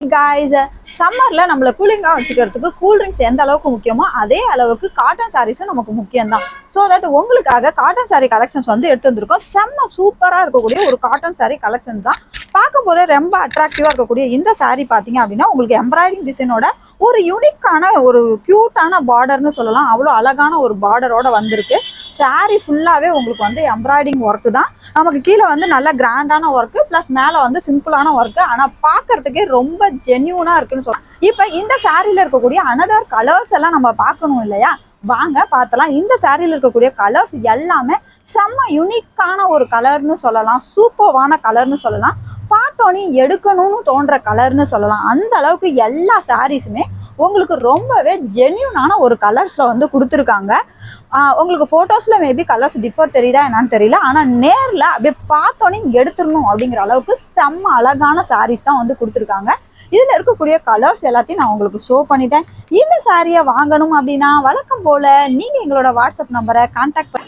Guys சம்மர்ல நம்மள கூலிங்காக வச்சுக்கிறதுக்கு கூல்ட்ரிங்க்ஸ் எந்த அளவுக்கு முக்கியமோ அதே அளவுக்கு காட்டன் சாரீஸும் நமக்கு முக்கியம் தான் ஸோ தட் உங்களுக்காக காட்டன் சாரீ கலெக்ஷன்ஸ் வந்து எடுத்து வந்திருக்கோம். செம்ம சூப்பராக இருக்கக்கூடிய ஒரு காட்டன் சாரீ கலெக்ஷன் தான். பார்க்கும்போதே ரொம்ப அட்ராக்டிவாக இருக்கக்கூடிய இந்த சாரீ பார்த்தீங்க அப்படின்னா உங்களுக்கு எம்ப்ராய்டிங் டிசைனோட ஒரு யூனிக்கான ஒரு க்யூட்டான பார்டர்னு சொல்லலாம். அவ்வளோ அழகான ஒரு பார்டரோட வந்திருக்கு. Saree ஃபுல்லாகவே உங்களுக்கு வந்து எம்ப்ராய்டிங் ஒர்க்கு தான். நமக்கு கீழே வந்து நல்ல கிராண்டான ஒர்க்கு ப்ளஸ் மேலே வந்து சிம்பிளான ஒர்க்கு ஆனால் பார்க்கறதுக்கே ரொம்ப ஜென்யூனாக இருக்குன்னு சொல்லலாம். இப்போ இந்த சாரியில் இருக்கக்கூடிய அனதர் கலர்ஸ் எல்லாம் நம்ம பார்க்கணும் இல்லையா? வாங்க பார்த்தலாம். இந்த சாரியில் இருக்கக்கூடிய கலர்ஸ் எல்லாமே செம்ம யூனிக்கான ஒரு கலர்னு சொல்லலாம். சூப்பர்வான கலர்னு சொல்லலாம். பார்த்தோன்னே எடுக்கணும்னு தோன்ற கலர்னு சொல்லலாம். அந்த அளவுக்கு எல்லா சாரீஸுமே உங்களுக்கு ரொம்பவே ஜென்யூனான ஒரு கலர்ஸில் வந்து கொடுத்துருக்காங்க. உங்களுக்கு ஃபோட்டோஸில் மேபி கலர்ஸ் டிஃபர் தெரியுதா என்னன்னு தெரியல. ஆனால் நேரில் அப்படியே பார்த்தோன்னே எடுத்துடணும் அப்படிங்கிற அளவுக்கு செம்ம அழகான சாரீஸ் தான் வந்து கொடுத்துருக்காங்க. இதில் இருக்கக்கூடிய கலர்ஸ் எல்லாத்தையும் நான் உங்களுக்கு ஷோ பண்ணிட்டேன். இந்த சாரியை வாங்கணும் அப்படின்னா வழக்கம் போல் நீங்கள் எங்களோட வாட்ஸ்அப் நம்பரை கான்டாக்ட் பண்ணி